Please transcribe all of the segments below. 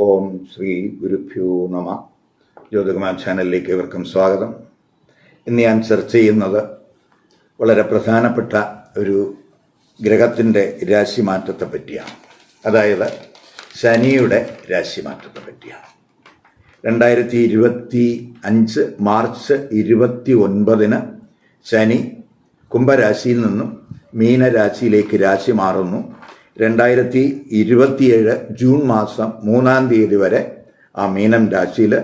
ഓം ശ്രീ ഗുരുഭ്യോ നമ. ജ്യോതികുമാർ ചാനലിലേക്ക് ഇവർക്കും സ്വാഗതം. ഇന്ന് ഞാൻ ചർച്ച ചെയ്യുന്നത് വളരെ പ്രധാനപ്പെട്ട ഒരു ഗ്രഹത്തിന്റെ രാശിമാറ്റത്തെ പറ്റിയാണ്. അതായത് ശനിയുടെ രാശി മാറ്റത്തെ പറ്റിയാണ്. രണ്ടായിരത്തി ഇരുപത്തി അഞ്ച് മാർച്ച് ഇരുപത്തി ഒൻപതിന് ശനി കുംഭരാശിയിൽ നിന്നും മീനരാശിയിലേക്ക് രാശി മാറുന്നു. രണ്ടായിരത്തി ഇരുപത്തിയേഴ് ജൂൺ മാസം മൂന്നാം തീയതി വരെ ആ മീനം രാശിയിൽ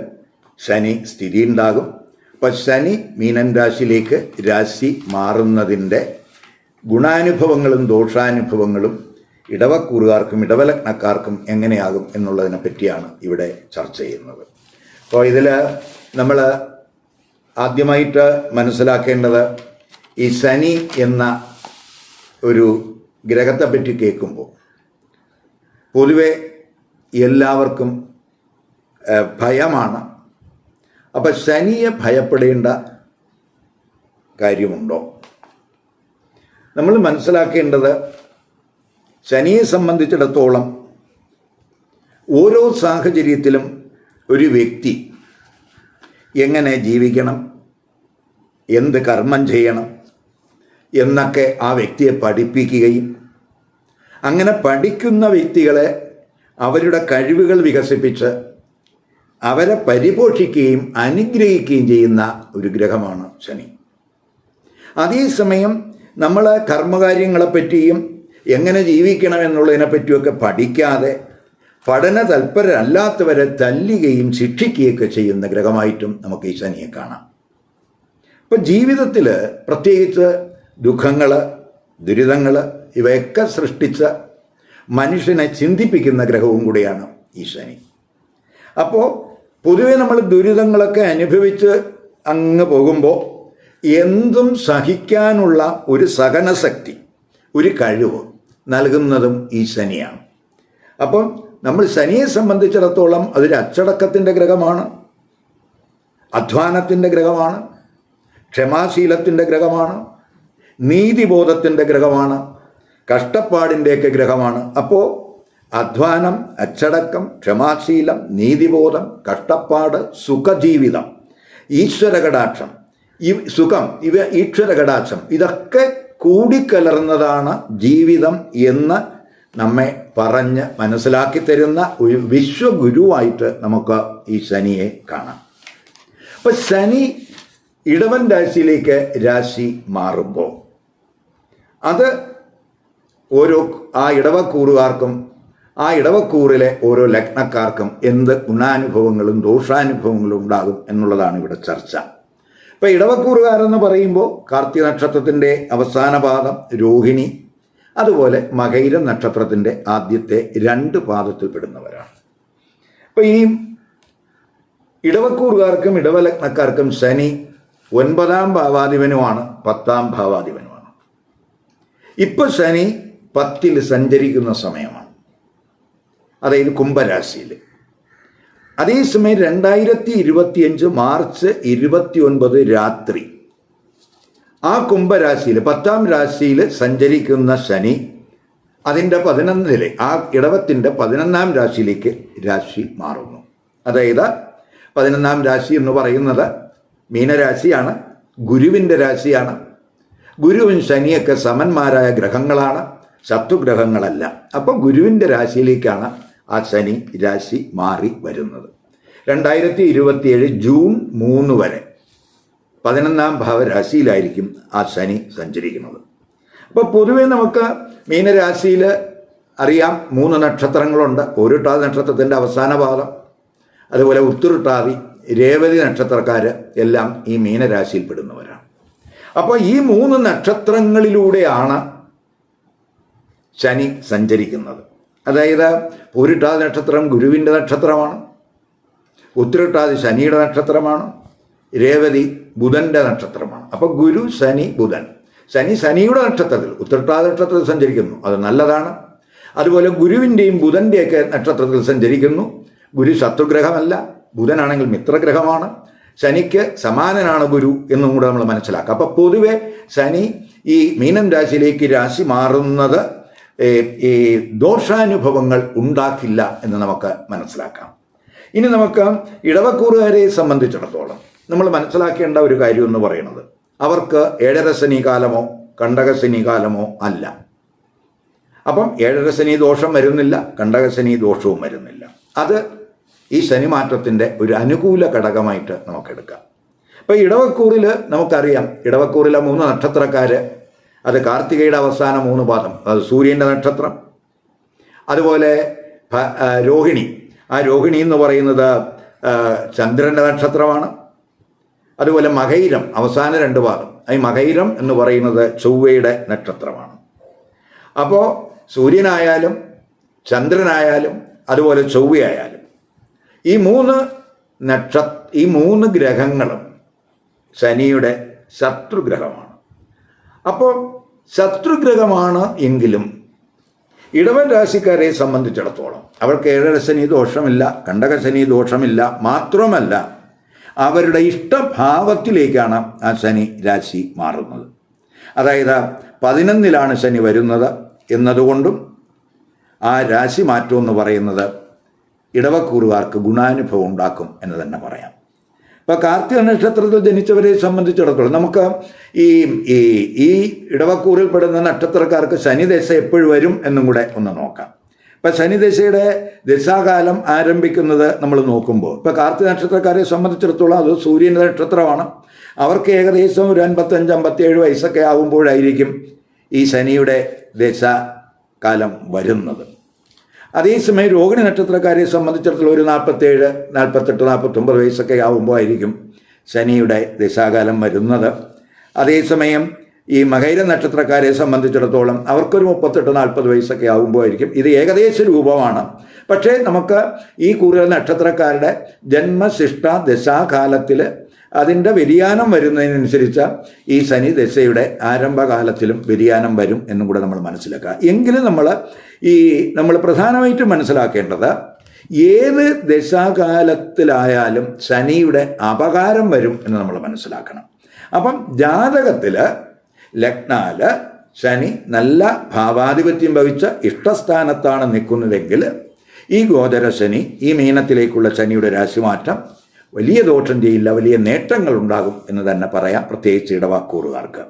ശനി സ്ഥിതി ഉണ്ടാകും അപ്പം ശനി മീനം രാശിയിലേക്ക് രാശി മാറുന്നതിന്റെ ഗുണാനുഭവങ്ങളും ദോഷാനുഭവങ്ങളും ഇടവക്കൂറുകാർക്കും ഇടവലഗ്നക്കാർക്കും എങ്ങനെയാകും എന്നുള്ളതിനെ പറ്റിയാണ് ഇവിടെ ചർച്ച ചെയ്യുന്നത്. അപ്പോൾ ഇതിൽ നമ്മൾ ആദ്യമായിട്ട് മനസ്സിലാക്കേണ്ടത് ഈ ശനി എന്ന ഒരു ഗ്രഹത്തെ പറ്റി കേൾക്കുമ്പോൾ പൊതുവെ എല്ലാവർക്കും ഭയമാണ്. അപ്പം ശനിയെ ഭയപ്പെടേണ്ട കാര്യമുണ്ടോ? നമ്മൾ മനസ്സിലാക്കേണ്ടത് ശനിയെ സംബന്ധിച്ചിടത്തോളം ഓരോ സാഹചര്യത്തിലും ഒരു വ്യക്തി എങ്ങനെ ജീവിക്കണം എന്ത് കർമ്മം ചെയ്യണം എന്നൊക്കെ ആ വ്യക്തിയെ പഠിപ്പിക്കുകയും അങ്ങനെ പഠിക്കുന്ന വ്യക്തികളെ അവരുടെ കഴിവുകൾ വികസിപ്പിച്ച് അവരെ പരിപോഷിക്കുകയും അനുഗ്രഹിക്കുകയും ചെയ്യുന്ന ഒരു ഗ്രഹമാണ് ശനി. അതേസമയം നമ്മൾ കർമ്മകാര്യങ്ങളെപ്പറ്റിയും എങ്ങനെ ജീവിക്കണം എന്നുള്ളതിനെ പറ്റിയൊക്കെ പഠിക്കാതെ പഠന തൽപരരല്ലാത്തവരെ തല്ലുകയും ശിക്ഷിക്കുകയൊക്കെ ചെയ്യുന്ന ഗ്രഹമായിട്ടും നമുക്ക് ഈ ശനിയെ കാണാം. ഇപ്പം ജീവിതത്തിൽ പ്രത്യേകിച്ച് ദുഃഖങ്ങൾ ദുരിതങ്ങൾ ഇവയൊക്കെ സൃഷ്ടിച്ച മനുഷ്യനെ ചിന്തിപ്പിക്കുന്ന ഗ്രഹവും കൂടിയാണ് ഈ ശനി. അപ്പോൾ പൊതുവെ നമ്മൾ ദുരിതങ്ങളൊക്കെ അനുഭവിച്ച് അങ്ങ് പോകുമ്പോൾ എന്തും സഹിക്കാനുള്ള ഒരു സഹനശക്തി ഒരു കഴിവ് നൽകുന്നതും ഈ ശനിയാണ്. അപ്പം നമ്മൾ ശനിയെ സംബന്ധിച്ചിടത്തോളം അതൊരു അച്ചടക്കത്തിന്റെ ഗ്രഹമാണ് അധ്വാനത്തിന്റെ ഗ്രഹമാണ് ക്ഷമാശീലത്തിന്റെ ഗ്രഹമാണ് നീതിബോധത്തിന്റെ ഗ്രഹമാണ് കഷ്ടപ്പാടിന്റെയൊക്കെ ഗ്രഹമാണ്. അപ്പോൾ അധ്വാനം അച്ചടക്കം ക്ഷമാശീലം നീതിബോധം കഷ്ടപ്പാട് സുഖജീവിതം ഈശ്വരകടാക്ഷം ഈ സുഖം ഇവ ഈശ്വരകടാക്ഷം ഇതൊക്കെ കൂടിക്കലർന്നതാണ് ജീവിതം എന്ന് നമ്മെ പറഞ്ഞ് മനസ്സിലാക്കി തരുന്ന ഒരു വിശ്വഗുരുവായിട്ട് നമുക്ക് ഈ ശനിയെ കാണാം. അപ്പം ശനി ഇടവൻ രാശിയിലേക്ക് രാശി മാറുമ്പോൾ അത് ഓരോ ആ ഇടവക്കൂറുകാർക്കും ആ ഇടവക്കൂറിലെ ഓരോ ലഗ്നക്കാർക്കും എന്ത് ഗുണാനുഭവങ്ങളും ദോഷാനുഭവങ്ങളും ഉണ്ടാകും എന്നുള്ളതാണ് ഇവിടെ ചർച്ച. ഇപ്പം ഇടവക്കൂറുകാരെന്ന് പറയുമ്പോൾ കാർത്തിക നക്ഷത്രത്തിന്റെ അവസാന പാദം രോഹിണി അതുപോലെ മകൈര നക്ഷത്രത്തിന്റെ ആദ്യത്തെ രണ്ട് പാദത്തിൽപ്പെടുന്നവരാണ് അപ്പം ഈ ഇടവക്കൂറുകാർക്കും ഇടവലഗ്നക്കാർക്കും ശനി ഒൻപതാം ഭാവാധിപനുമാണ് പത്താം ഭാവാധിപനുമാണ് ഇപ്പൊ ശനി പത്തിൽ സഞ്ചരിക്കുന്ന സമയമാണ്. അതായത് കുംഭരാശിയിൽ അതേസമയം രണ്ടായിരത്തി ഇരുപത്തിയഞ്ച് മാർച്ച് ഇരുപത്തി ഒൻപത് രാത്രി. ആ കുംഭരാശിയിൽ പത്താം രാശിയിൽ സഞ്ചരിക്കുന്ന ശനി അതിന്റെ പതിനൊന്നിലെ ആ ഇടവത്തിന്റെ പതിനൊന്നാം രാശിയിലേക്ക് രാശി മാറുന്നു. അതായത് പതിനൊന്നാം രാശി എന്ന് പറയുന്നത് മീനരാശിയാണ് ഗുരുവിന്റെ രാശിയാണ് ഗുരുവും ശനിയൊക്കെ സമന്മാരായ ഗ്രഹങ്ങളാണ് ശത്രുഗ്രഹങ്ങളല്ല. അപ്പം ഗുരുവിന്റെ രാശിയിലേക്കാണ് ആ ശനി രാശി മാറി വരുന്നത്. രണ്ടായിരത്തി ഇരുപത്തിയേഴ് ജൂൺ മൂന്ന് വരെ പതിനൊന്നാം ഭാവരാശിയിലായിരിക്കും ആ ശനി സഞ്ചരിക്കുന്നത്. അപ്പോൾ പൊതുവേ നമുക്ക് മീനരാശിയിൽ അറിയാം മൂന്ന് നക്ഷത്രങ്ങളുണ്ട്. ഒരുട്ടാതി നക്ഷത്രത്തിന്റെ അവസാന പാദം അതുപോലെ ഉത്തുരുട്ടാതി രേവതി നക്ഷത്രക്കാർ എല്ലാം ഈ മീനരാശിയിൽപ്പെടുന്നവരാണ് അപ്പോൾ ഈ മൂന്ന് നക്ഷത്രങ്ങളിലൂടെയാണ് ശനി സഞ്ചരിക്കുന്നത്. അതായത് പൂരിട്ടാതി നക്ഷത്രം ഗുരുവിന്റെ നക്ഷത്രമാണ്. ഉത്തിരിട്ടാതി ശനിയുടെ നക്ഷത്രമാണ്. രേവതി ബുധന്റെ നക്ഷത്രമാണ്. അപ്പോൾ ഗുരു ശനി ബുധൻ. ശനി ശനിയുടെ നക്ഷത്രത്തിൽ ഉത്തിരിട്ടാതി നക്ഷത്രത്തിൽ സഞ്ചരിക്കുന്നു. അത് നല്ലതാണ്. അതുപോലെ ഗുരുവിന്റെയും ബുധന്റെയൊക്കെ നക്ഷത്രത്തിൽ സഞ്ചരിക്കുന്നു. ഗുരു ശത്രുഗ്രഹമല്ല. ബുധനാണെങ്കിൽ മിത്രഗ്രഹമാണ്. ശനിക്ക് സമാനനാണ് ഗുരു എന്നും കൂടെ നമ്മൾ മനസ്സിലാക്കുക അപ്പോൾ പൊതുവെ ശനി ഈ മീനം രാശിയിലേക്ക് രാശി മാറുന്നത് ഈ ദോഷാനുഭവങ്ങൾ ഉണ്ടാക്കില്ല എന്ന് നമുക്ക് മനസ്സിലാക്കാം. ഇനി നമുക്ക് ഇടവക്കൂറുകാരെ സംബന്ധിച്ചിടത്തോളം നമ്മൾ മനസ്സിലാക്കേണ്ട ഒരു കാര്യം എന്ന് പറയുന്നത് അവർക്ക് ഏഴര ശനി കാലമോ കണ്ടകശനി കാലമോ അല്ല. അപ്പം ഏഴര ശനി ദോഷം വരുന്നില്ല കണ്ടകശനി ദോഷവും വരുന്നില്ല. അത് ഈ ശനിമാറ്റത്തിന്റെ ഒരു അനുകൂല ഘടകമായിട്ട് നമുക്കെടുക്കാം. അപ്പോൾ ഇടവക്കൂറിൽ നമുക്കറിയാം ഇടവക്കൂറിലെ മൂന്ന് നക്ഷത്രക്കാർ അത് കാർത്തികയുടെ അവസാന മൂന്ന് പാദം അത് സൂര്യന്റെ നക്ഷത്രം അതുപോലെ രോഹിണി. ആ രോഹിണി എന്ന് പറയുന്നത് ചന്ദ്രന്റെ നക്ഷത്രമാണ്. അതുപോലെ മകൈരം അവസാന രണ്ട് പാദം. ഈ മകൈരം എന്ന് പറയുന്നത് ചൊവ്വയുടെ നക്ഷത്രമാണ്. അപ്പോൾ സൂര്യനായാലും ചന്ദ്രനായാലും അതുപോലെ ചൊവ്വയായാലും ഈ മൂന്ന് നക്ഷ ഈ മൂന്ന് ഗ്രഹങ്ങളും ശനിയുടെ ശത്രുഗ്രഹമാണ്. അപ്പോൾ ശത്രുഗ്രഹമാണ് എങ്കിലും ഇടവൻ രാശിക്കാരെ സംബന്ധിച്ചിടത്തോളം അവർക്ക് ഏഴര ശനി ദോഷമില്ല കണ്ടക കണ്ടകശനി ദോഷമില്ല മാത്രമല്ല അവരുടെ ഇഷ്ടഭാവത്തിലേക്കാണ് ആ ശനി രാശി മാറുന്നത്. അതായത് പതിനൊന്നിലാണ് ശനി വരുന്നത് എന്നതുകൊണ്ടും ആ രാശി മാറ്റം എന്ന് പറയുന്നത് ഇടവക്കൂറുകാർക്ക് ഗുണാനുഭവം ഉണ്ടാക്കും എന്ന് തന്നെ പറയാം. ഇപ്പോൾ കാർത്തിക നക്ഷത്രത്തിൽ ജനിച്ചവരെ സംബന്ധിച്ചിടത്തോളം നമുക്ക് ഈ ഈ ഈ ഇടവക്കൂറിൽ പെടുന്ന നക്ഷത്രക്കാർക്ക് ശനിദശ എപ്പോഴും വരും എന്നും കൂടെ ഒന്ന് നോക്കാം. ഇപ്പം ശനിദശയുടെ ദശാകാലം ആരംഭിക്കുന്നത് നമ്മൾ നോക്കുമ്പോൾ ഇപ്പോൾ കാർത്തിക നക്ഷത്രക്കാരെ സംബന്ധിച്ചിടത്തോളം അത് സൂര്യന്റെ നക്ഷത്രമാണ്. അവർക്ക് ഏകദേശം ഒരു അൻപത്തഞ്ച് അമ്പത്തിയേഴ് വയസ്സൊക്കെ ആകുമ്പോഴായിരിക്കും ഈ ശനിയുടെ ദശാകാലം വരുന്നത്. അതേസമയം രോഹിണി നക്ഷത്രക്കാരെ സംബന്ധിച്ചിടത്തോളം ഒരു നാൽപ്പത്തേഴ് നാൽപ്പത്തെട്ട് നാൽപ്പത്തൊമ്പത് വയസ്സൊക്കെ ആകുമ്പോൾ ആയിരിക്കും ശനിയുടെ ദിശാകാലം വരുന്നത്. അതേസമയം ഈ മകൈര നക്ഷത്രക്കാരെ സംബന്ധിച്ചിടത്തോളം അവർക്കൊരു മുപ്പത്തെട്ട് നാൽപ്പത് വയസ്സൊക്കെ ആകുമ്പോൾ ആയിരിക്കും ഇത് ഏകദേശ രൂപമാണ്. പക്ഷേ നമുക്ക് ഈ കൂടുതൽ നക്ഷത്രക്കാരുടെ ജന്മശിഷ്ട ദശാകാലത്തിൽ അതിന്റെ വ്യതിയാനം വരുന്നതിനനുസരിച്ച് ഈ ശനി ദശയുടെ ആരംഭകാലത്തിലും വ്യതിയാനം വരും എന്നും കൂടെ നമ്മൾ മനസ്സിലാക്കുക. എങ്കിലും നമ്മൾ ഈ നമ്മൾ പ്രധാനമായിട്ടും മനസ്സിലാക്കേണ്ടത് ഏത് ദശാകാലത്തിലായാലും ശനിയുടെ അപകാരം വരും എന്ന് നമ്മൾ മനസ്സിലാക്കണം. അപ്പം ജാതകത്തിൽ ലഗ്നാൽ ശനി നല്ല ഭാവാധിപത്യം ഭവിച്ച ഇഷ്ടസ്ഥാനത്താണ് നിൽക്കുന്നതെങ്കിൽ ഈ ഗോചര ശനി ഈ മീനത്തിലേക്കുള്ള ശനിയുടെ രാശിമാറ്റം വലിയ ദോഷം ചെയ്യില്ല വലിയ നേട്ടങ്ങൾ ഉണ്ടാകും എന്ന് തന്നെ പറയാം പ്രത്യേകിച്ച് ഇടവക്കൂറുകാർക്ക്.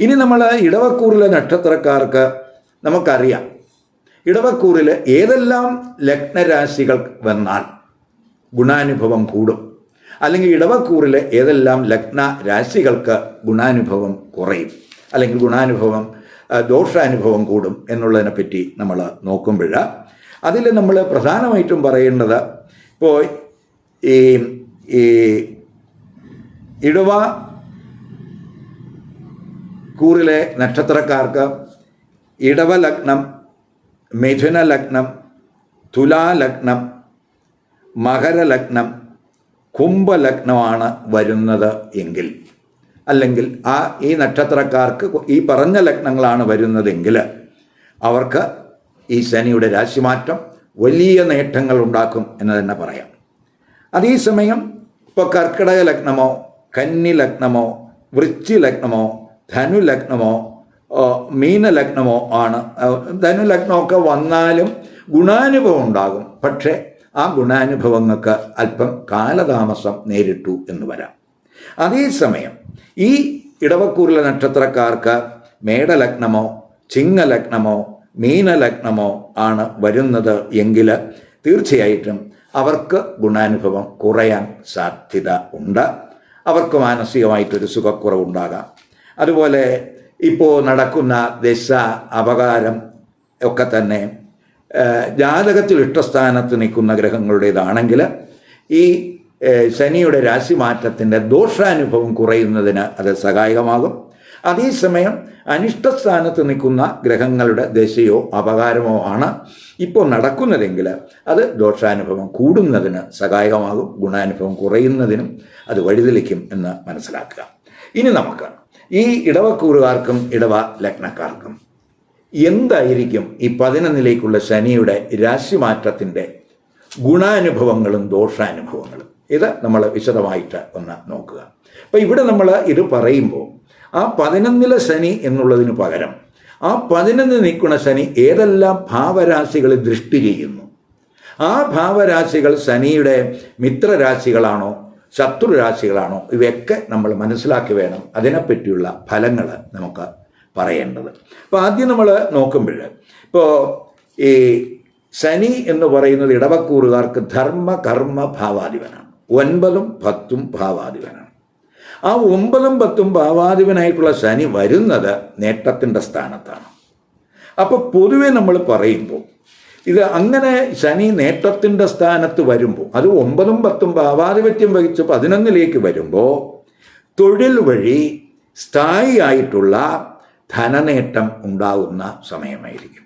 ഇനി നമ്മൾ ഇടവക്കൂറിലെ നക്ഷത്രക്കാർക്ക് നമുക്കറിയാം. ഇടവക്കൂറിൽ ഏതെല്ലാം ലഗ്നരാശികൾ വന്നാൽ ഗുണാനുഭവം കൂടും. അല്ലെങ്കിൽ ഇടവക്കൂറിലെ ഏതെല്ലാം ലഗ്ന രാശികൾക്ക് ഗുണാനുഭവം കുറയും. അല്ലെങ്കിൽ ഗുണാനുഭവം ദോഷാനുഭവം കൂടും എന്നുള്ളതിനെ പറ്റി നമ്മൾ നോക്കുമ്പോൾ അതിൽ നമ്മൾ പ്രധാനമായിട്ടും പറയേണ്ടത് ഇപ്പോൾ ഈ ഈ ഇടവ കൂറിലെ നക്ഷത്രക്കാർക്ക് ഇടവ ലഗ്നം മിഥുന ലഗ്നം തുലാലഗ്നം മകരലഗ്നം കുംഭലഗ്നമാണ് വരുന്നത് എങ്കിൽ. അല്ലെങ്കിൽ ആ ഈ നക്ഷത്രക്കാർക്ക് ഈ പറഞ്ഞ ലഗ്നങ്ങളാണ് വരുന്നതെങ്കിൽ അവർക്ക് ഈ ശനിയുടെ രാശിമാറ്റം വലിയ നേട്ടങ്ങൾ ഉണ്ടാക്കും എന്ന് തന്നെ പറയാം. അതേസമയം ഇപ്പോൾ കർക്കിടക ലഗ്നമോ കന്നി ലഗ്നമോ വൃശ്ചി ലഗ്നമോ ധനു ലഗ്നമോ മീന ലഗ്നമോ ആണ്. ധനു ലഗ്നമൊക്കെ വന്നാലും ഗുണാനുഭവം ഉണ്ടാകും. പക്ഷേ ആ ഗുണാനുഭവങ്ങൾക്ക് അല്പം കാലതാമസം നേരിട്ടു എന്ന് വരാം. അതേസമയം ഈ ഇടവക്കൂറിലെ നക്ഷത്രക്കാർക്ക് മേടലഗ്നമോ ചിങ്ങലഗ്നമോ മീനലഗ്നമോ ആണ് വരുന്നത് എങ്കിൽ തീർച്ചയായിട്ടും അവർക്ക് ഗുണാനുഭവം കുറയാൻ സാധ്യത ഉണ്ട്. അവർക്ക് മാനസികമായിട്ടൊരു സുഖക്കുറവുണ്ടാകാം. അതുപോലെ ഇപ്പോൾ നടക്കുന്ന ദശ അപകാരം ഒക്കെ തന്നെ ജാതകത്തിൽ ഇഷ്ടസ്ഥാനത്ത് നിൽക്കുന്ന ഗ്രഹങ്ങളുടേതാണെങ്കിൽ ഈ ശനിയുടെ രാശിമാറ്റത്തിന്റെ ദോഷാനുഭവം കുറയുന്നതിന് അത് സഹായകമാകും. അതേസമയം അനിഷ്ടസ്ഥാനത്ത് നിൽക്കുന്ന ഗ്രഹങ്ങളുടെ ദശയോ അപകാരമോ ആണ് ഇപ്പോൾ നടക്കുന്നതെങ്കിൽ അത് ദോഷാനുഭവം കൂടുന്നതിന് സഹായകമാകും ഗുണാനുഭവം കുറയുന്നതിനും അത് വഴിതെളിക്കും എന്ന് മനസ്സിലാക്കുക. ഇനി നമുക്ക് ഈ ഇടവക്കൂറുകാർക്കും ഇടവ ലഗ്നക്കാർക്കും എന്തായിരിക്കും ഈ പതിനൊന്നിലേക്കുള്ള ശനിയുടെ രാശിമാറ്റത്തിന്റെ ഗുണാനുഭവങ്ങളും ദോഷാനുഭവങ്ങളും? ഇത് നമ്മൾ വിശദമായിട്ട് ഒന്ന് നോക്കുക. അപ്പോൾ ഇവിടെ നമ്മൾ ഇത് പറയുമ്പോൾ ആ പതിനൊന്നില ശനി എന്നുള്ളതിന് പകരം ആ പതിനൊന്ന് നിൽക്കുന്ന ശനി ഏതെല്ലാം ഭാവരാശികളിൽ ദൃഷ്ടി ചെയ്യുന്നു? ആ ഭാവരാശികൾ ശനിയുടെ മിത്രരാശികളാണോ ശത്രുരാശികളാണോ? ഇവയൊക്കെ നമ്മൾ മനസ്സിലാക്കി വേണം. അതിനെപ്പറ്റിയുള്ള ഫലങ്ങൾ നമുക്ക് പറയേണ്ടത്. അപ്പോൾ ആദ്യം നമ്മൾ നോക്കുമ്പോൾ ഇപ്പോൾ ഈ ശനി എന്ന് പറയുന്നത് ഇടവക്കൂറുകാർക്ക് ധർമ്മ കർമ്മ ഭാവാധിപനാണ്. ഒൻപതും പത്തും ഭാവാധിപനാണ്. ആ ഒമ്പതും പത്തും ഭാവാധിപനായിട്ടുള്ള ശനി വരുന്നത് നേട്ടത്തിന്റെ സ്ഥാനത്താണ്. അപ്പോൾ പൊതുവെ നമ്മൾ പറയുമ്പോൾ ഇത് അങ്ങനെ ശനി നേട്ടത്തിന്റെ സ്ഥാനത്ത് വരുമ്പോൾ അത് ഒമ്പതും പത്തും ഭാവാധിപത്യം വഹിച്ച് പതിനൊന്നിലേക്ക് വരുമ്പോൾ തൊഴിൽ വഴി സ്ഥായിയായിട്ടുള്ള ധനനേട്ടം ഉണ്ടാകുന്ന സമയമായിരിക്കും.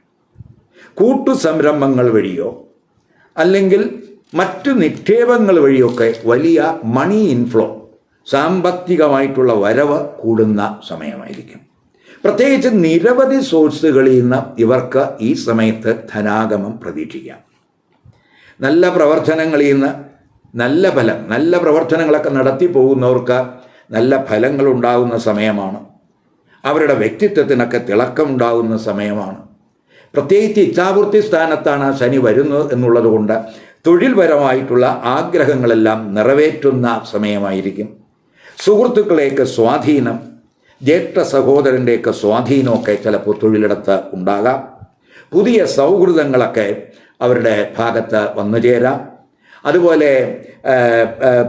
കൂട്ടു സംരംഭങ്ങൾ വഴിയോ അല്ലെങ്കിൽ മറ്റു നിക്ഷേപങ്ങൾ വഴിയൊക്കെ വലിയ മണി ഇൻഫ്ലോ സാമ്പത്തികമായിട്ടുള്ള വരവ് കൂടുന്ന സമയമായിരിക്കും. പ്രത്യേകിച്ച് നിരവധി സോഴ്സുകളിൽ നിന്ന് ഇവർക്ക് ഈ സമയത്ത് ധനാഗമം പ്രതീക്ഷിക്കാം. നല്ല പ്രവർത്തനങ്ങളിൽ നിന്ന് നല്ല ഫലം നല്ല പ്രവർത്തനങ്ങളൊക്കെ നടത്തി പോകുന്നവർക്ക് നല്ല ഫലങ്ങൾ ഉണ്ടാകുന്ന സമയമാണ്. അവരുടെ വ്യക്തിത്വത്തിനൊക്കെ തിളക്കമുണ്ടാകുന്ന സമയമാണ്. പ്രത്യേകിച്ച് ഇച്ഛാപൂർത്തി സ്ഥാനത്താണ് ശനി വരുന്നത് എന്നുള്ളതുകൊണ്ട് തൊഴിൽപരമായിട്ടുള്ള ആഗ്രഹങ്ങളെല്ലാം നിറവേറ്റുന്ന സമയമായിരിക്കും. സുഹൃത്തുക്കളെയൊക്കെ സ്വാധീനം ജ്യേഷ്ഠ സഹോദരന്റെയൊക്കെ സ്വാധീനമൊക്കെ ചിലപ്പോൾ തൊഴിലിടത്ത് ഉണ്ടാകാം. പുതിയ സൗഹൃദങ്ങളൊക്കെ അവരുടെ ഭാഗത്ത് വന്നു ചേരാം. അതുപോലെ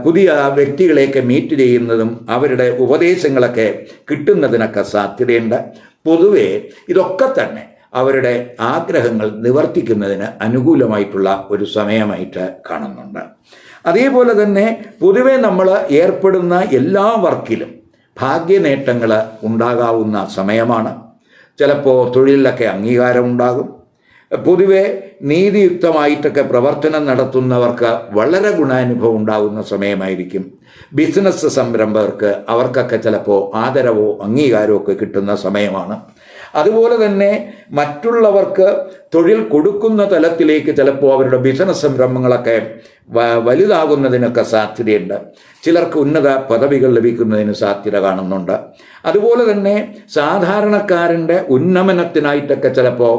പുതിയ വ്യക്തികളെയൊക്കെ മീറ്റ് ചെയ്യുന്നതും അവരുടെ ഉപദേശങ്ങളൊക്കെ കിട്ടുന്നതിനൊക്കെ സാധ്യതയുണ്ട്. പൊതുവെ ഇതൊക്കെ തന്നെ അവരുടെ ആഗ്രഹങ്ങൾ നിവർത്തിക്കുന്നതിന് അനുകൂലമായിട്ടുള്ള ഒരു സമയമായിട്ട് കാണുന്നുണ്ട്. അതേപോലെ തന്നെ പൊതുവെ നമ്മൾ ഏർപ്പെടുന്ന എല്ലാ വർക്കിലും ഭാഗ്യനേട്ടങ്ങൾ ഉണ്ടാകാവുന്ന സമയമാണ്. ചിലപ്പോൾ തൊഴിലിലൊക്കെ അംഗീകാരം ഉണ്ടാകും. പൊതുവെ നീതിയുക്തമായിട്ടൊക്കെ പ്രവർത്തനം നടത്തുന്നവർക്ക് വളരെ ഗുണാനുഭവം ഉണ്ടാകുന്ന സമയമായിരിക്കും. ബിസിനസ് സംരംഭകർക്ക് അവർക്കൊക്കെ ചിലപ്പോൾ ആദരവോ അംഗീകാരമോ ഒക്കെ കിട്ടുന്ന സമയമാണ്. അതുപോലെ തന്നെ മറ്റുള്ളവർക്ക് തൊഴിൽ കൊടുക്കുന്ന തലത്തിലേക്ക് ചിലപ്പോൾ അവരുടെ ബിസിനസ് സംരംഭങ്ങളൊക്കെ വലുതാകുന്നതിനൊക്കെ സാധ്യതയുണ്ട്. ചിലർക്ക് ഉന്നത പദവികൾ ലഭിക്കുന്നതിന് സാധ്യത കാണുന്നുണ്ട്. അതുപോലെ തന്നെ സാധാരണക്കാരന്റെ ഉന്നമനത്തിനായിട്ടൊക്കെ ചിലപ്പോൾ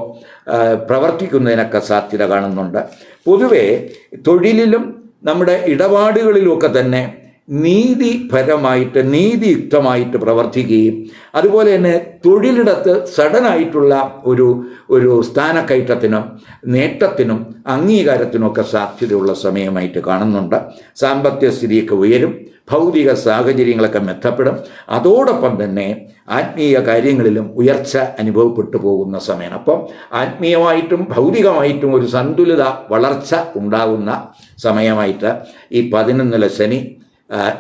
പ്രവർത്തിക്കുന്നതിനൊക്കെ സാധ്യത കാണുന്നുണ്ട്. പൊതുവേ തൊഴിലിലും നമ്മുടെ ഇടപാടുകളിലുമൊക്കെ തന്നെ നീതിപരമായിട്ട് നീതിയുക്തമായിട്ട് പ്രവർത്തിക്കുകയും അതുപോലെ തന്നെ തൊഴിലിടത്ത് സഡനായിട്ടുള്ള ഒരു ഒരു സ്ഥാനക്കയറ്റത്തിനും നേട്ടത്തിനും അംഗീകാരത്തിനും ഒക്കെ സാധ്യതയുള്ള സമയമായിട്ട് കാണുന്നുണ്ട്. സാമ്പത്തിക സ്ഥിതിയൊക്കെ ഉയരും ഭൗതിക സാഹചര്യങ്ങളൊക്കെ മെച്ചപ്പെടും. അതോടൊപ്പം തന്നെ ആത്മീയ കാര്യങ്ങളിലും ഉയർച്ച അനുഭവപ്പെട്ടു പോകുന്ന സമയമാണ്. അപ്പം ആത്മീയമായിട്ടും ഭൗതികമായിട്ടും ഒരു സന്തുലിത വളർച്ച ഉണ്ടാകുന്ന സമയമായിട്ട് ഈ പതിനൊന്നിലെ ശനി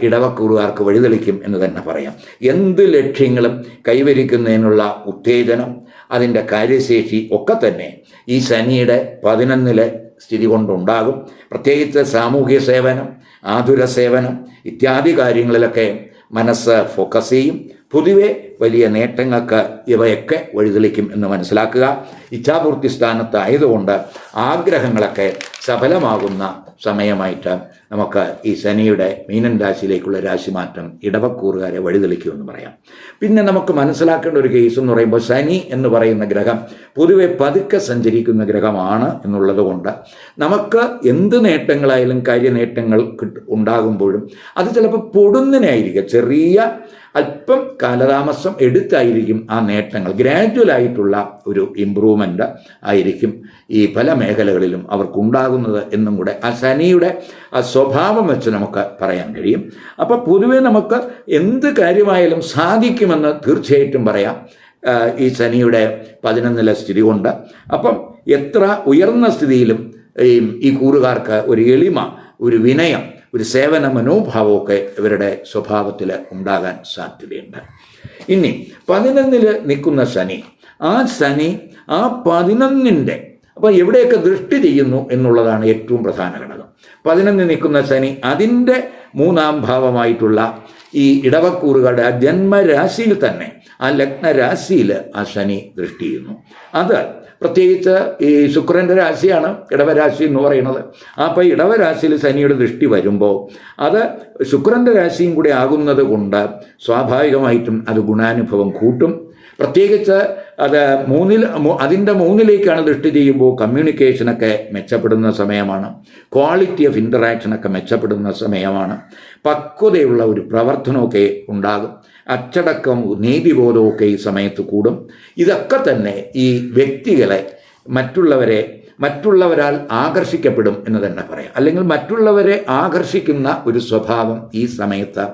ഇടവക്കൂറുകാർക്ക് വഴിതെളിക്കും എന്ന് തന്നെ പറയാം. എന്ത് ലക്ഷ്യങ്ങളും കൈവരിക്കുന്നതിനുള്ള ഉത്തേജനം അതിന്റെ കാര്യശേഷി ഒക്കെ തന്നെ ഈ ശനിയുടെ പതിനൊന്നിലെ സ്ഥിതി കൊണ്ടുണ്ടാകും. പ്രത്യേകിച്ച് സാമൂഹ്യ സേവനം ആതുര സേവനം ഇത്യാദി കാര്യങ്ങളിലൊക്കെ മനസ്സ് ഫോക്കസ് ചെയ്യും. പൊതുവെ വലിയ നേട്ടങ്ങൾക്ക് ഇവയൊക്കെ വഴിതെളിക്കും എന്ന് മനസ്സിലാക്കുക. ഇച്ഛാപൂർത്തി സ്ഥാനത്തായതുകൊണ്ട് ആഗ്രഹങ്ങളൊക്കെ സഫലമാകുന്ന സമയമായിട്ട് നമുക്ക് ഈ ശനിയുടെ മീനൻ രാശിയിലേക്കുള്ള രാശിമാറ്റം ഇടവക്കൂറുകാരെ വഴിതെളിക്കുമെന്ന് പറയാം. പിന്നെ നമുക്ക് മനസ്സിലാക്കേണ്ട ഒരു കേസ് എന്ന് പറയുമ്പോൾ ശനി എന്ന് പറയുന്ന ഗ്രഹം പൊതുവെ പതുക്കെ സഞ്ചരിക്കുന്ന ഗ്രഹമാണ് എന്നുള്ളത് കൊണ്ട് നമുക്ക് എന്ത് നേട്ടങ്ങളായാലും കാര്യനേട്ടങ്ങൾ ഉണ്ടാകുമ്പോഴും അത് ചിലപ്പോൾ പൊടുന്നതിനായിരിക്കും ചെറിയ അല്പം കാലതാമസം എടുത്തായിരിക്കും ആ നേട്ടങ്ങൾ. ഗ്രാജുവൽ ആയിട്ടുള്ള ഒരു ഇമ്പ്രൂവ്മെന്റ് ആയിരിക്കും ഈ പല മേഖലകളിലും അവർക്കുണ്ടാകുന്നത് എന്നും കൂടെ ആ ശനിയുടെ ആ സ്വഭാവം വെച്ച് നമുക്ക് പറയാൻ കഴിയും. അപ്പോൾ പൊതുവേ നമുക്ക് എന്ത് കാര്യമായാലും സാധിക്കുമെന്ന് തീർച്ചയായിട്ടും പറയാം. ഈ ശനിയുടെ പതിനൊന്നില സ്ഥിതി കൊണ്ട്. അപ്പം എത്ര ഉയർന്ന സ്ഥിതിയിലും ഈ കൂറുകാർക്ക് ഒരു എളിമ ഒരു വിനയം ഒരു സേവന മനോഭാവമൊക്കെ ഇവരുടെ സ്വഭാവത്തിൽ ഉണ്ടാകാൻ സാധ്യതയുണ്ട്. ഇനി പതിനൊന്നിൽ നിൽക്കുന്ന ശനി. ആ ശനി ആ പതിനൊന്നിന്റെ അപ്പോൾ എവിടെയൊക്കെ ദൃഷ്ടി ചെയ്യുന്നു എന്നുള്ളതാണ് ഏറ്റവും പ്രധാന ഘടകം. പതിനൊന്നിൽ നിൽക്കുന്ന ശനി അതിന്റെ മൂന്നാം ഭാവമായിട്ടുള്ള ഈ ഇടവക്കൂറുകളുടെ ആ ജന്മരാശിയിൽ തന്നെ ആ ലഗ്നരാശിയിൽ ആ ശനി ദൃഷ്ടി ചെയ്യുന്നു. അത് പ്രത്യേകിച്ച് ഈ ശുക്രന്റെ രാശിയാണ് ഇടവരാശി എന്ന് പറയുന്നത്. അപ്പോൾ ഇടവരാശിയിൽ ശനിയുടെ ദൃഷ്ടി വരുമ്പോൾ അത് ശുക്രന്റെ രാശിയും കൂടി ആകുന്നത് കൊണ്ട് സ്വാഭാവികമായിട്ടും അത് ഗുണാനുഭവം കൂട്ടും. പ്രത്യേകിച്ച് അത് മൂന്നിൽ അതിന്റെ മൂന്നിലേക്കാണ് ദൃഷ്ടി ചെയ്യുമ്പോൾ കമ്മ്യൂണിക്കേഷനൊക്കെ മെച്ചപ്പെടുന്ന സമയമാണ്. ക്വാളിറ്റി ഓഫ് ഇന്ററാക്ഷനൊക്കെ മെച്ചപ്പെടുന്ന സമയമാണ്. പക്വതയുള്ള ഒരു പ്രവർത്തനമൊക്കെ ഉണ്ടാകും. അച്ചടക്കവും നീതിബോധവും ഒക്കെ ഈ സമയത്ത് കൂടും. ഇതൊക്കെ തന്നെ ഈ വ്യക്തികളെ മറ്റുള്ളവരെ മറ്റുള്ളവരാൽ ആകർഷിക്കപ്പെടും എന്ന് തന്നെ പറയാം. അല്ലെങ്കിൽ മറ്റുള്ളവരെ ആകർഷിക്കുന്ന ഒരു സ്വഭാവം ഈ സമയത്ത്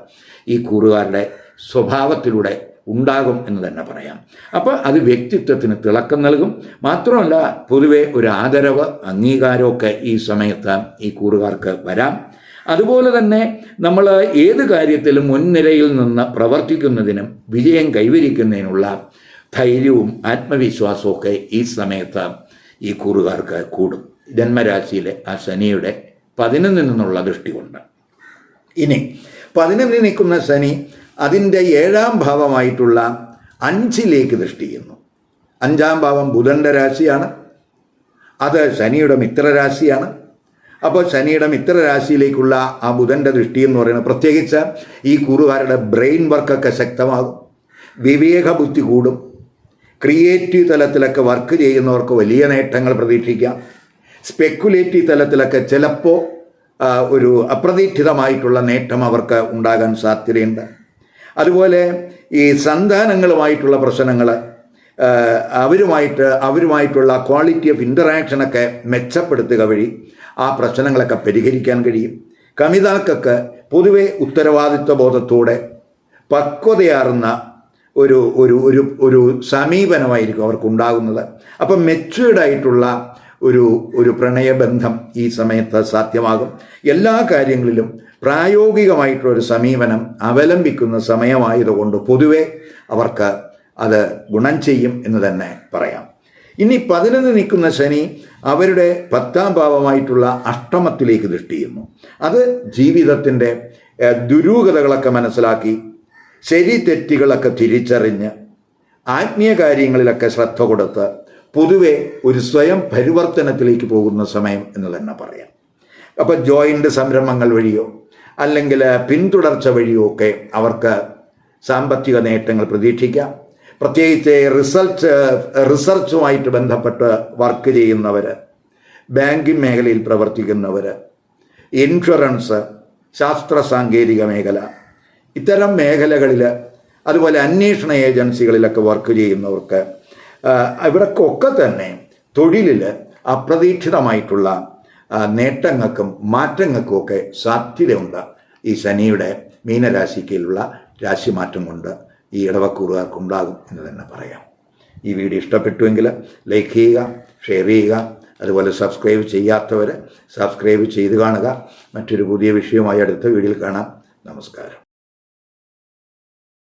ഈ കൂറുകാരുടെ സ്വഭാവത്തിലൂടെ ഉണ്ടാകും എന്ന് തന്നെ പറയാം. അപ്പോൾ അത് വ്യക്തിത്വത്തിന് തിളക്കം നൽകും. മാത്രമല്ല പൊതുവെ ഒരു ആദരവ് അംഗീകാരമൊക്കെ ഈ സമയത്ത് ഈ കൂറുകാർക്ക് വരാം. അതുപോലെ തന്നെ നമ്മൾ ഏത് കാര്യത്തിലും മുൻനിരയിൽ നിന്ന് പ്രവർത്തിക്കുന്നതിനും വിജയം കൈവരിക്കുന്നതിനുള്ള ധൈര്യവും ആത്മവിശ്വാസവും ഒക്കെ ഈ സമയത്ത് ഈ കൂറുകാർക്ക് കൂടും. ജന്മരാശിയിലെ ആ ശനിയുടെ പതിനൊന്നിൽ നിന്നുള്ള ദൃഷ്ടി കൊണ്ട്. ഇനി പതിനൊന്നിൽ നിൽക്കുന്ന ശനി അതിന്റെ ഏഴാം ഭാവമായിട്ടുള്ള അഞ്ചിലേക്ക് ദൃഷ്ടി ചെയ്യുന്നു. അഞ്ചാം ഭാവം ബുധന്റെ രാശിയാണ്. അത് ശനിയുടെ മിത്രരാശിയാണ്. അപ്പോൾ ശനിയുടെ മിത്രരാശിയിലേക്കുള്ള ആ ബുധന്റെ ദൃഷ്ടി എന്ന് പറയുന്നത് പ്രത്യേകിച്ച് ഈ കൂറുകാരുടെ ബ്രെയിൻ വർക്കൊക്കെ ശക്തമാകും. വിവേക ബുദ്ധി കൂടും. ക്രിയേറ്റീവ് തലത്തിലൊക്കെ വർക്ക് ചെയ്യുന്നവർക്ക് വലിയ നേട്ടങ്ങൾ പ്രതീക്ഷിക്കാം. സ്പെക്കുലേറ്റീവ് തലത്തിലൊക്കെ ചിലപ്പോൾ ഒരു അപ്രതീക്ഷിതമായിട്ടുള്ള നേട്ടം അവർക്ക് ഉണ്ടാകാൻ സാധ്യതയുണ്ട്. അതുപോലെ ഈ സന്താനങ്ങളുമായിട്ടുള്ള പ്രശ്നങ്ങൾ അവരുമായിട്ട് അവരുമായിട്ടുള്ള ക്വാളിറ്റി ഓഫ് ഇന്ററാക്ഷനൊക്കെ മെച്ചപ്പെടുത്തുക വഴി ആ പ്രശ്നങ്ങളൊക്കെ പരിഹരിക്കാൻ കഴിയും. കമിതാക്കൾക്ക് പൊതുവെ ഉത്തരവാദിത്വ ബോധത്തോടെ പക്വതയാർന്ന ഒരു ഒരു ഒരു ഒരു സമീപനമായിരിക്കും അവർക്കുണ്ടാകുന്നത്. അപ്പം മെച്യൂർഡ് ആയിട്ടുള്ള ഒരു ഒരു പ്രണയബന്ധം ഈ സമയത്ത് സാധ്യമാകും. എല്ലാ കാര്യങ്ങളിലും പ്രായോഗികമായിട്ടുള്ള ഒരു സമീപനം അവലംബിക്കുന്ന സമയമായതുകൊണ്ട് പൊതുവെ അവർക്ക് അത് ഗുണം ചെയ്യും എന്ന് തന്നെ പറയാം. ഇനി പതിനൊന്ന് നിൽക്കുന്ന ശനി അവരുടെ പത്താം ഭാവമായിട്ടുള്ള അഷ്ടമത്തിലേക്ക് ദൃഷ്ടി ചെയ്യുന്നു. അത് ജീവിതത്തിന്റെ ദുരൂഹതകളൊക്കെ മനസ്സിലാക്കി ശരി തെറ്റുകളൊക്കെ തിരിച്ചറിഞ്ഞ് ആത്മീയ കാര്യങ്ങളിലൊക്കെ ശ്രദ്ധ കൊടുത്ത് പൊതുവെ ഒരു സ്വയം പരിവർത്തനത്തിലേക്ക് പോകുന്ന സമയം എന്ന് തന്നെ പറയാം. അപ്പോൾ ജോയിന്റ് സംരംഭങ്ങൾ വഴിയോ അല്ലെങ്കിൽ പിന്തുടർച്ച വഴിയോ ഒക്കെ അവർക്ക് സാമ്പത്തിക നേട്ടങ്ങൾ പ്രതീക്ഷിക്കാം. പ്രത്യേകിച്ച് റിസർച്ച് റിസർച്ചുമായിട്ട് ബന്ധപ്പെട്ട് വർക്ക് ചെയ്യുന്നവർ ബാങ്കിങ് മേഖലയിൽ പ്രവർത്തിക്കുന്നവർ ഇൻഷുറൻസ് ശാസ്ത്ര സാങ്കേതിക മേഖല ഇത്തരം മേഖലകളിൽ അതുപോലെ അന്വേഷണ ഏജൻസികളിലൊക്കെ വർക്ക് ചെയ്യുന്നവർക്ക് ഇവർക്കൊക്കെ തന്നെ തൊഴിലിൽ അപ്രതീക്ഷിതമായിട്ടുള്ള നേട്ടങ്ങൾക്കും മാറ്റങ്ങൾക്കും ഒക്കെ സാധ്യതയുണ്ട്. ഈ ശനിയുടെ മീനരാശിക്കുള്ള രാശിമാറ്റം കൊണ്ട്. ഈ ഇടവക്കൂറുകാർക്കുണ്ടാകും എന്ന് തന്നെ പറയാം. ഈ വീഡിയോ ഇഷ്ടപ്പെട്ടുവെങ്കിൽ ലൈക്ക് ചെയ്യുക ഷെയർ ചെയ്യുക അതുപോലെ സബ്സ്ക്രൈബ് ചെയ്യാത്തവർ സബ്സ്ക്രൈബ് ചെയ്ത് കാണുക. മറ്റൊരു പുതിയ വിഷയവുമായി അടുത്ത വീഡിയോയിൽ കാണാം. നമസ്കാരം.